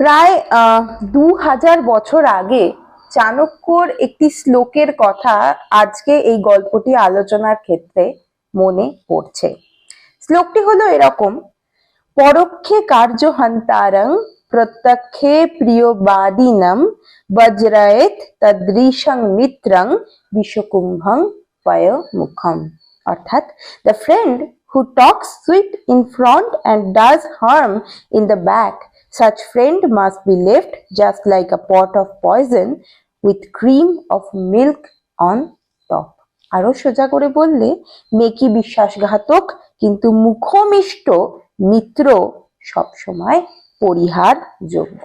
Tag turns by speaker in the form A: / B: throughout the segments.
A: প্রায় দু হাজার বছর আগে চাণক্যর একটি শ্লোকের কথা আজকে এই গল্পটি আলোচনার ক্ষেত্রে মনে পড়ছে। শ্লোকটি হলো এরকম, পরোক্ষে কার্যহন্তারং প্রত্যক্ষে প্রিয়বাদিনম বজ্রায়েত তদৃশং মিত্রং বিশ্বকুম্ভং পয় মুখম অর্থাৎ, the friend who talks sweet in front and does harm in the back such friend must be left just like a pot of poison with cream of milk on top আরও সোজা করে বললে মেকি বিশ্বাসঘাতক কিন্তু মুখমিষ্ট মিত্র সবসময় পরিহার যোগ্য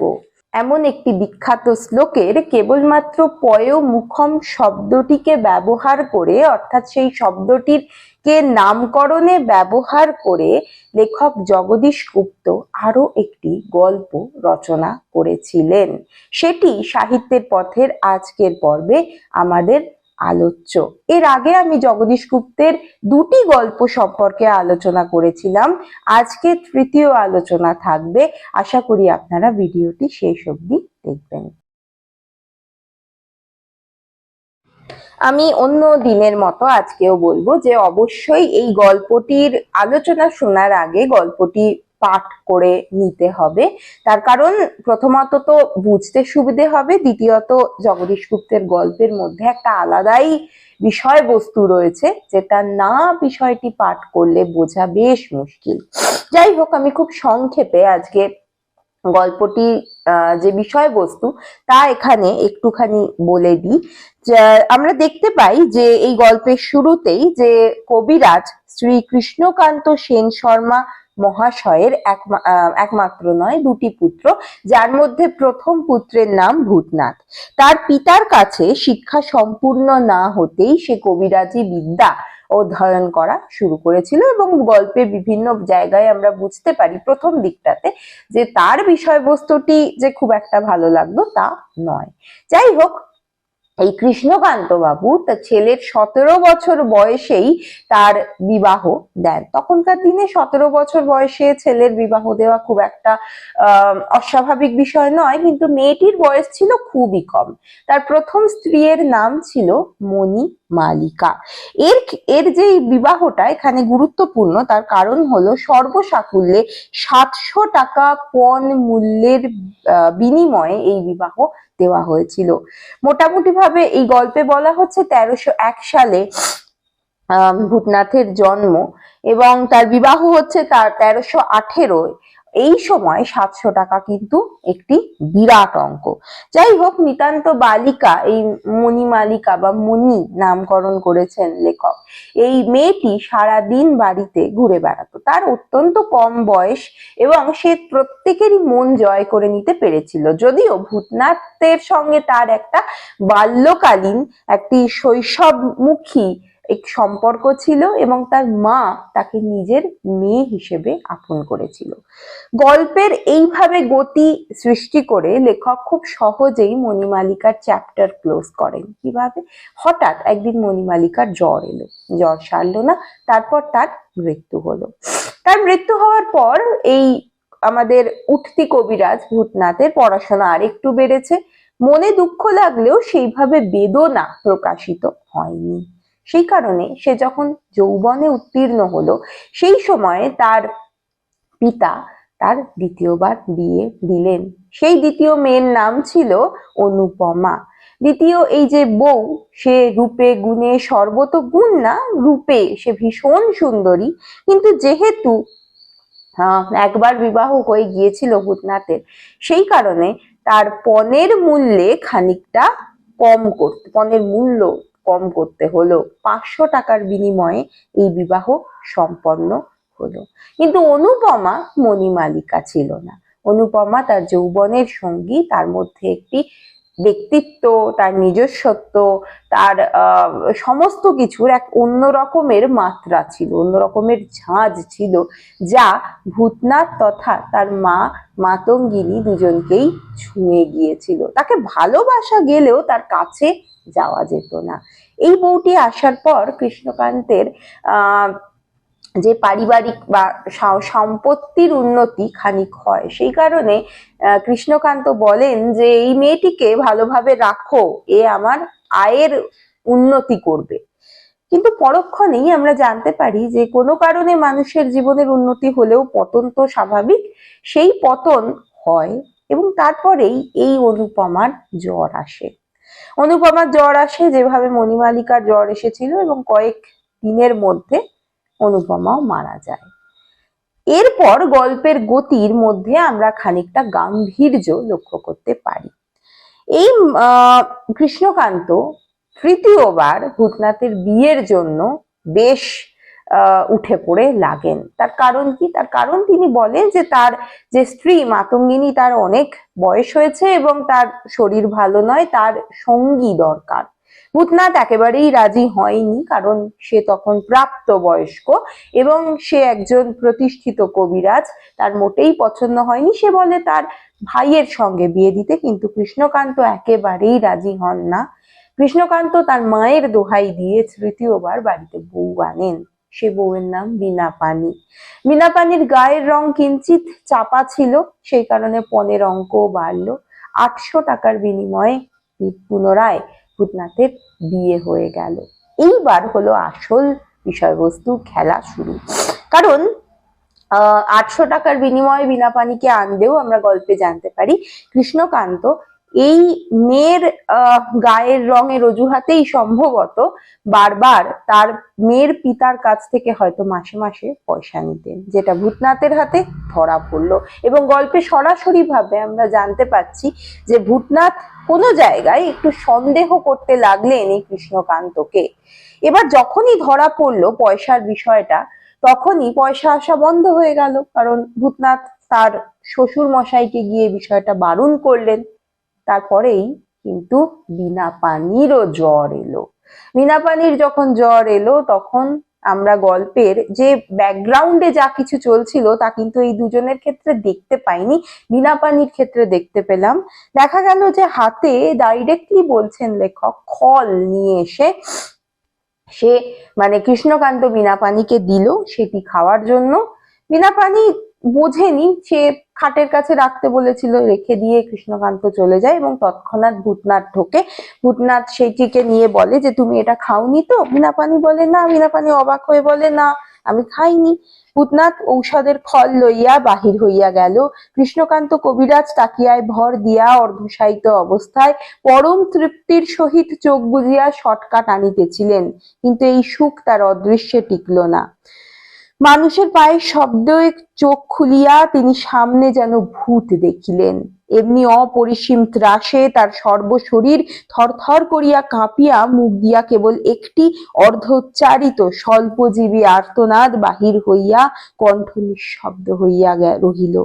A: এমন একটি বিখ্যাত শ্লোকের কেবলমাত্র পয় মুখম শব্দটিকে ব্যবহার করে, অর্থাৎ সেই শব্দটির কে নামকরণে ব্যবহার করে লেখক জগদীশ গুপ্ত আরও একটি গল্প রচনা করেছিলেন। সেটি সাহিত্যের পথের আজকের পর্বে আমাদের আলোচ্য। এর আগে আমি জগদীশ গুপ্তের দুটি গল্প সম্পর্কে আলোচনা করেছিলাম। আজকে তৃতীয় আলোচনা থাকবে। আশা করি আপনারা ভিডিওটি শেষ অবধি দেখবেন। আমি অন্য দিনের মতো আজকেও বলব যে অবশ্যই এই গল্পটির আলোচনা শোনার আগে গল্পটি পাঠ করে নিতে হবে। তার কারণ প্রথমত তো বুঝতে সুবিধে হবে, দ্বিতীয়ত জগদীশ গুপ্তের গল্পের মধ্যে একটা আলাদাই বিষয়বস্তু রয়েছে, যেটা না বিষয়টি পাঠ করলে বোঝা বেশ মুশকিল। যাই হোক, আমি খুব সংক্ষেপে আজকে গল্পটি যে বিষয়বস্তু, তা এখানে একটুখানি বলে দিই। আমরা দেখতে পাই যে এই গল্পের শুরুতেই যে কবিরাজ শ্রী কৃষ্ণকান্ত সেন শর্মা মহাশয়ের একমাত্র নয়, দুটি পুত্র, যার মধ্যে প্রথম পুত্রের নাম ভূতনাথ। তার পিতার কাছে শিক্ষা সম্পূর্ণ না হতেই সে কবিরাজি বিদ্যা অধ্যয়ন করা শুরু করেছিল এবং গল্পের বিভিন্ন জায়গায় আমরা বুঝতে পারি প্রথম দিকটাতে যে তার বিষয়বস্তুটি যে খুব একটা ভালো লাগল তা নয়। যাই হোক এই কৃষ্ণকান্ত বাবু তার ছেলের সতেরো বছর বয়সেই তার বিবাহ দেন। তখনকার দিনে সতেরো বছর বয়সে ছেলের বিবাহ দেওয়া খুব একটা অস্বাভাবিক বিষয় নয়, কিন্তু মেয়েটির বয়স ছিল খুবই কম। তার প্রথম স্ত্রীর নাম ছিল মণি মালিকা। এর এর যে বিবাহটা এখানে গুরুত্বপূর্ণ, তার কারণ হলো সর্বসাকুল্যে সাতশো টাকা পণ মূল্যের বিনিময়ে এই বিবাহ দেওয়া হয়েছিল। মোটামুটি ভাবে এই গল্পে বলা হচ্ছে তেরোশো এক সালে ভূতনাথের জন্ম এবং তার বিবাহ হচ্ছে তার তেরোশো আঠেরোয়। এই সময় সাতশো টাকা কিন্তু একটি বিরাট অঙ্ক। যাই হোক, নিতান্ত বালিকা, এই মনি মালিকা বা মণি নামকরণ করেছেন লেখক। এই মেয়েটি সারা দিন বাড়িতে ঘুরে বেড়াতো। তার অত্যন্ত কম বয়স এবং সে প্রত্যেকেরই মন জয় করে নিতে পেরেছিল। যদিও ভূতনাথের সঙ্গে তার একটা বাল্যকালীন একটি শৈশবমুখী এক সম্পর্ক ছিল এবং তার মা তাকে নিজের মেয়ে হিসেবে আপন করেছিল। গল্পের এইভাবে গতি সৃষ্টি করে লেখক খুব সহজেই মণিমালিকার চ্যাপ্টার ক্লোজ করেন। কীভাবে? হঠাৎ একদিন মণিমালিকার জ্বর এলো। জ্বর সারলো না, তারপর তার মৃত্যু হলো। তার মৃত্যু হওয়ার পর এই আমাদের উঠতি কবিরাজ ভূতনাথের পড়াশোনা আর একটু বেড়েছে। মনে দুঃখ লাগলেও সেইভাবে বেদনা প্রকাশিত হয়নি। সেই কারণে সে যখন যৌবনে উত্তীর্ণ হলো, সেই সময়ে তার পিতা তার দ্বিতীয়বার বিয়ে দিলেন। সেই দ্বিতীয় মেয়ের নাম ছিল অনুপমা। দ্বিতীয় এই যে বউ, সে রূপে, গুণে সর্বত গুণ না, রূপে সে ভীষণ সুন্দরী। কিন্তু যেহেতু একবার বিবাহ হয়ে গিয়েছিল ভূতনাথের সেই কারণে তার পণের মূল্যে খানিকটা কম করতে, পণের মূল্য কম করতে হলো পাঁচশো টাকার বিনিময়ে এই বিবাহ সম্পন্ন হলো। কিন্তু অনুপমা মণিমালিকা ছিল না। অনুপমা তার যৌবনের সঙ্গী, তার মধ্যে একটি ব্যক্তিত্ব, তার নিজস্বত্ব, তার সমস্ত কিছুর এক অন্য রকমের মাত্রা ছিল অন্য রকমের ঝাঁজ ছিল, যা ভূতনাথ তথা তার মা মাতঙ্গিনী দুজনকেই ছুঁয়ে গিয়েছিল। তাকে ভালোবাসা গেলেও তার কাছে যাওয়া যেত না। এই বউটি আসার পর কৃষ্ণকান্তের, আহ যে পারিবারিক বা সম্পত্তির উন্নতি খানিক হয়। সেই কারণে কৃষ্ণকান্ত বলেন যে, এই মেয়েটিকে ভালোভাবে রাখো, এ আমার আয়ের উন্নতি করবে। কিন্তু পরক্ষণেই আমরা জানতে পারি যে, কোনো কারণে মানুষের জীবনের উন্নতি হলেও পতন তো স্বাভাবিক, সেই পতন হয় এবং তারপরেই এই অনুপমার জ্বর আসে। অনুপমার জ্বর আসে যেভাবে মণিমালিকার জ্বর এসেছিল এবং কয়েক দিনের মধ্যে অনুপমাও মারা যায়। এরপর গল্পের গতির মধ্যে আমরা খানিকটা গাম্ভীর্য লক্ষ্য করতে পারি। এই কৃষ্ণকান্ত তৃতীয়বার ভূতনাথের বিয়ের জন্য বেশ উঠে পড়ে লাগেন। তার কারণ কি? তার কারণ তিনি বলেন যে তার যে স্ত্রী মাতঙ্গিনী তার অনেক বয়স হয়েছে এবং তার শরীর ভালো নয়, তার সঙ্গী দরকার। ভূতনাথ একেবারেই রাজি হয়নি, কারণ সে তখন প্রাপ্ত বয়স্ক এবং সে একজন প্রতিষ্ঠিত কবিরাজ। তার মোটেই পছন্দ হয়নি। সে বলে তার ভাইয়ের সঙ্গে বিয়ে দিতে, কিন্তু কৃষ্ণকান্ত একেবারেই রাজি হন না। কৃষ্ণকান্ত তার মায়ের দোহাই দিয়ে তৃতীয়বার বাড়িতে বউ আনেন। সে বউয়ের নাম বিনা পানি বিনা পানির গায়ের রং কিঞ্চিত চাপা ছিল, সেই কারণে পনেরো অঙ্কও বাড়লো। আটশো টাকার বিনিময়ে পুনরায় ভূতনাথের বিয়ে হয়ে গেল। এইবার হলো আসল বিষয়বস্তু খেলা শুরু। কারণ আটশো টাকার বিনিময়ে বিনা পানিকে আনলেও আমরা গল্পে জানতে পারি, কৃষ্ণকান্ত এই মেয়ের গায়ের রঙের অজুহাতেই সম্ভবত বারবার তার মেয়ের পিতার কাছ থেকে হয়তো মাসে মাসে পয়সা নিতেন, যেটা ভূতনাথের হাতে ধরা পড়ল। এবং গল্পে সরাসরি ভাবে আমরা জানতে পাচ্ছি যে ভূতনাথ কোনো জায়গায় একটু সন্দেহ করতে লাগলেন এই কৃষ্ণকান্তকে। এবার যখনই ধরা পড়ল পয়সার বিষয়টা, তখনই পয়সা আসা বন্ধ হয়ে গেল, কারণ ভূতনাথ তার শ্বশুর মশাইকে গিয়ে বিষয়টা বারণ করলেন। তারপরেই কিন্তু বিনা পানিরও জ্বর এলো। বিনা পানির যখন জ্বর এলো, তখন আমরা গল্পের যে ব্যাকগ্রাউন্ডে যা কিছু চলছিল, তা কিন্তু এই দুজনের ক্ষেত্রে দেখতে পাইনি। বিনা পানির ক্ষেত্রে দেখতে পেলাম। দেখা গেল যে হাতে ডাইরেক্টলি বলছেন লেখক, খল নিয়ে এসে, সে মানে কৃষ্ণকান্ত বিনা পানিকে দিল, সেটি খাওয়ার জন্য। বিনা পানি বোঝেনি। সে খাটের কাছে রাখতে বলেছিল, রেখে দিয়ে কৃষ্ণকান্ত চলে যায় এবং তৎক্ষণাৎ ভূতনাথ ঢোকে। ভূতনাথ সেইটিকে নিয়ে বলে যে, তুমি এটা খাওনি তো? বিনা পানি বলে, না। বিনা পানি অবাক হয়ে বলে, না, আমি খাইনি। ভূতনাথ ঔষধের ফল লইয়া বাহির হইয়া গেল। কৃষ্ণকান্ত কবিরাজ তাকিয়ায় ভর দিয়া অর্ধশায়িত অবস্থায় পরম তৃপ্তির সহিত চোখ বুজিয়া শটকা টানিতেছিলেন, কিন্তু এই সুখ তার অদৃশ্যে টিকল না। মানুষের পায়ের শব্দে চোখ খুলিয়া তিনি সামনে যেন ভূত দেখিলেন। এমনি অপরিসীম ত্রাসে তার সর্বশরীর থরথর করিয়া কাঁপিয়া মুখ দিয়া কেবল একটি অর্ধোচ্চারিত স্বল্পজীবী আর্তনাদ বাহির হইয়া কণ্ঠ নিঃশব্দ হইয়া রহিল।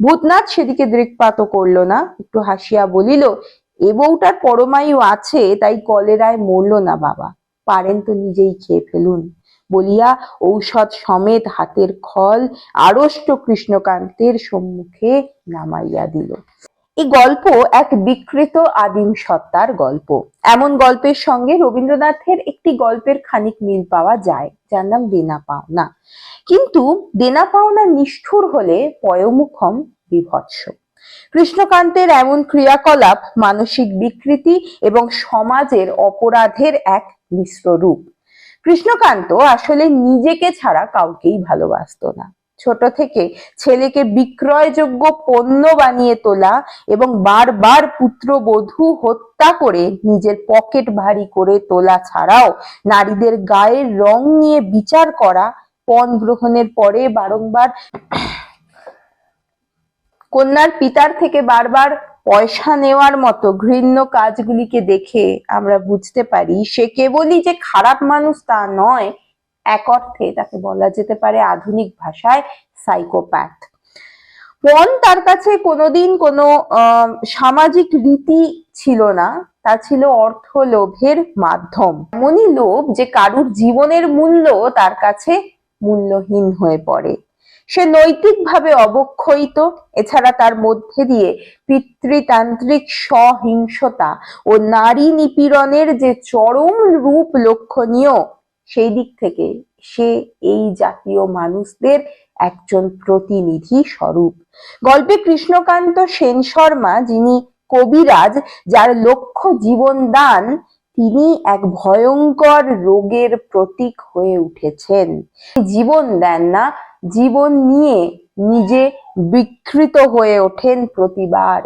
A: ভূতনাথ সেদিকে দৃকপাত করল না, একটু হাসিয়া বলিল, এ বউটার পরমায়ু আছে, তাই কলেরায় মরল না বাবা। পারেন তো নিজেই খেয়ে ফেলুন। বলিয়া ঔষধ সমেত হাতের খল আড়ষ্ট কৃষ্ণকান্তের সম্মুখে নামাইয়া দিল। এই গল্প এক বিকৃত আদিম সত্তার গল্প। এমন গল্পের সঙ্গে রবীন্দ্রনাথের একটি গল্পের খানিক মিল পাওয়া যায়, যার নাম দেনা পাওনা। কিন্তু দেনা পাওনা নিষ্ঠুর হলে পয়মুখম বিভৎস। কৃষ্ণকান্তের এমন ক্রিয়াকলাপ মানসিক বিকৃতি এবং সমাজের অপরাধের এক মিশ্র রূপ। কৃষ্ণকান্ত আসলে নিজেকে ছাড়া কাউকেই ভালোবাসতো না। ছোট থেকে ছেলেকে বিক্রয়যোগ্য পণ্য বানিয়ে তোলা এবং বারবার পুত্রবধূ হত্যা করে নিজের পকেট ভারী করে তোলা ছাড়াও নারীদের গায়ের রং নিয়ে বিচার করা, পণ গ্রহণের পরে বারংবার কন্যার পিতার থেকে বারবার পয়সা নেওয়ার মতো ঘৃণ্য কাজগুলিকে দেখে আমরা বুঝতে পারি, সে কেবলই যে খারাপ মানুষ তা নয়, এক অর্থে তাকে বলা যেতে পারে আধুনিক ভাষায় সাইকোপ্যাথ পণ তার কাছে কোনোদিন কোনো সামাজিক রীতি ছিল না, তা ছিল অর্থ লোভের মাধ্যম। এমনই লোভ যে কারুর জীবনের মূল্য তার কাছে মূল্যহীন হয়ে পড়ে। সে নৈতিকভাবে অবক্ষয়িত, এছাড়া তার মধ্যে দিয়ে পিতৃতান্ত্রিক সহিংসতা ও নারী নিপীড়নের যে চরম রূপ লক্ষণীয়, সেই দিক থেকে সে এই জাতীয় মানুষদের একজন প্রতিনিধি স্বরূপ। গল্পে কৃষ্ণকান্ত সেন শর্মা, যিনি কবিরাজ, যার লক্ষ্য জীবন দান, তিনি এক ভয়ঙ্কর রোগের প্রতীক হয়ে উঠেছেন। জীবন দেন না জীবন নিয়ে নিজে বিকৃত হয়ে ওঠেন প্রতিবার।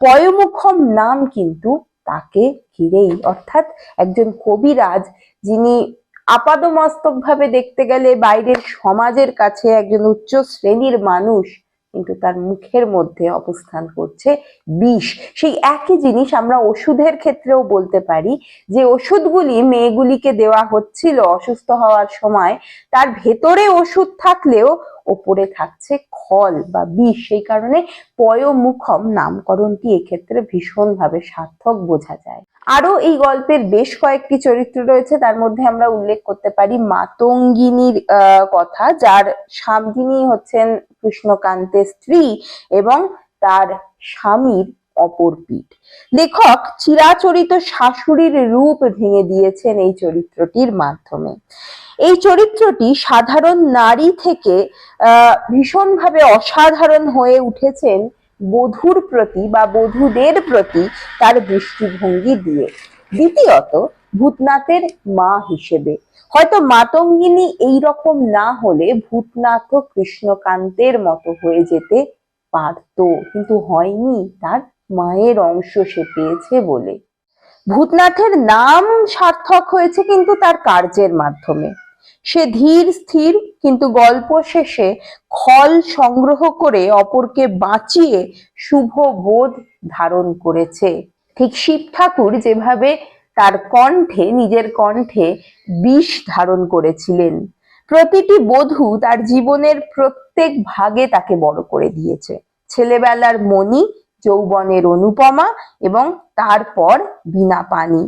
A: পয়মুখম নাম কিন্তু তাকে ঘিরেই। অর্থাৎ একজন কবিরাজ যিনি আপাদমস্তক ভাবে দেখতে গেলে বাইরের সমাজের কাছে একজন উচ্চ শ্রেণির মানুষ কিন্তু তার মুখের মধ্যে অবস্থান করছে বিষ। সেই একই জিনিস আমরা ওষুধের ক্ষেত্রেও বলতে পারি যে ওষুধগুলি মেয়েগুলিকে দেওয়া হচ্ছিল অসুস্থ হওয়ার সময়, তার ভেতরে ওষুধ থাকলেও ওপরে থাকছে খল বা বিষ। সেই কারণে পয়মুখম নামকরণটি এক্ষেত্রে ভীষণভাবে সার্থক বোঝা যায়। আরও এই গল্পের বেশ কয়েকটি চরিত্র রয়েছে, তার মধ্যে আমরা উল্লেখ করতে পারি মাতঙ্গিনীর কথা, যার স্বামী হচ্ছেন কৃষ্ণকান্তের স্ত্রী এবং তার স্বামীর অপর পিঠ। লেখক চিরাচরিত শাশুড়ির রূপ ভেঙে দিয়েছেন এই চরিত্রটির মাধ্যমে। এই চরিত্রটি সাধারণ নারী থেকে ভীষণভাবে অসাধারণ হয়ে উঠেছেন বধূর প্রতি বা বধূদের প্রতি তার দৃষ্টিভঙ্গি দিয়ে। দ্বিতীয়ত, ভূতনাথের মা হিসেবে। হয়তো মাতঙ্গিনী এই রকম না হলে ভূতনাথ কৃষ্ণকান্তের মতো হয়ে যেতে পারত, কিন্তু হয়নি তার মায়ের অংশ সে পেয়েছে বলে। ভূতনাথের নাম সার্থক হয়েছে কিন্তু তার কার্যের মাধ্যমে। সে ধীর, স্থির, কিন্তু গল্প শেষে খল সংগ্রহ করে অপরকে বাঁচিয়ে শুভ বোধ ধারণ করেছে। ঠিক শিব ঠাকুর যেভাবে তার কণ্ঠে, নিজের কণ্ঠে বিষ ধারণ করেছিলেন, প্রতিটি বধূ তার জীবনের প্রত্যেক ভাগে তাকে বড় করে দিয়েছে। ছেলেবেলার মণি যৌবনের অনুপমা এবং তারপর বিনা পানি।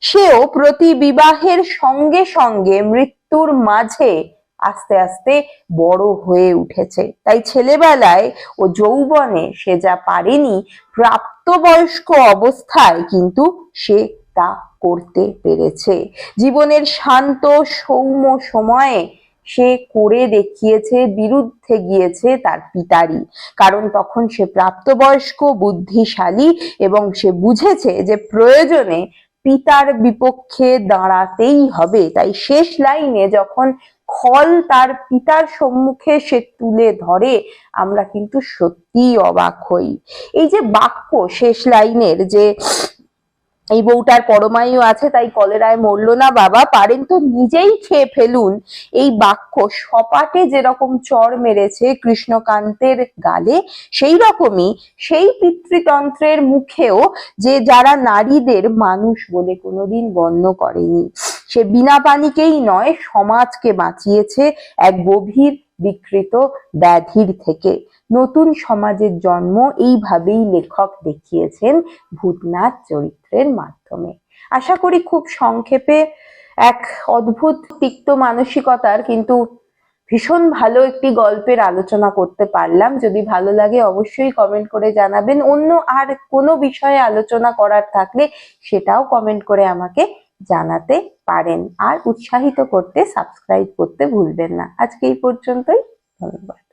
A: সেও প্রতি বিবাহের সঙ্গে সঙ্গে মৃত্যুর মাঝে আস্তে আস্তে বড় হয়ে উঠেছে। তাই ছেলেবেলায় ও যৌবনে সে যা পারেনি, প্রাপ্তবয়স্ক অবস্থায় কিন্তু সে তা করতে পেরেছে। জীবনের শান্ত সৌম্য সময়ে সে করে দেখিয়েছে, বিরুদ্ধে গিয়েছে তার পিতারই। কারণ তখন সে প্রাপ্তবয়স্ক, বুদ্ধিশালী এবং সে বুঝেছে যে প্রয়োজনে পিতার বিপক্ষে দাঁড়াতেই হবে। তাই শেষ লাইনে যখন খল তার পিতার সম্মুখে সে তুলে ধরে, আমরা কিন্তু সত্যিই অবাক হই। এই যে বাক্য শেষ লাইনের যে এই বউটার পরমায়ু আছে, তাই কলেরায় মরলো না বাবা। পারেন তো নিজেই খেয়ে ফেলুন। এই বাক্য সপাটে যেরকম চর মেরেছে কৃষ্ণকান্তের গালে, সেই রকমই সেই পিতৃতন্ত্রের মুখেও যে যারা নারীদের মানুষ বলে কোনোদিন গণ্য করেনি। সে বিনা পানিকেই নয়, সমাজকে বাঁচিয়েছে এক গভীর বিকৃত ব্যাধির থেকে। নতুন সমাজের জন্ম এইভাবেই লেখক দেখিয়েছেন ভূতনাথ চরিত্রের মাধ্যমে। আশা করি খুব সংক্ষেপে এক অদ্ভুত তিক্ত মানসিকতার কিন্তু ভীষণ ভালো একটি গল্পের আলোচনা করতে পারলাম। যদি ভালো লাগে অবশ্যই কমেন্ট করে জানাবেন। অন্য আর কোনো বিষয়ে আলোচনা করার থাকলে সেটাও কমেন্ট করে আমাকে জানাতে পারেন। আর উৎসাহিত করতে সাবস্ক্রাইব করতে ভুলবেন না। আজকে এই পর্যন্তই। ধন্যবাদ।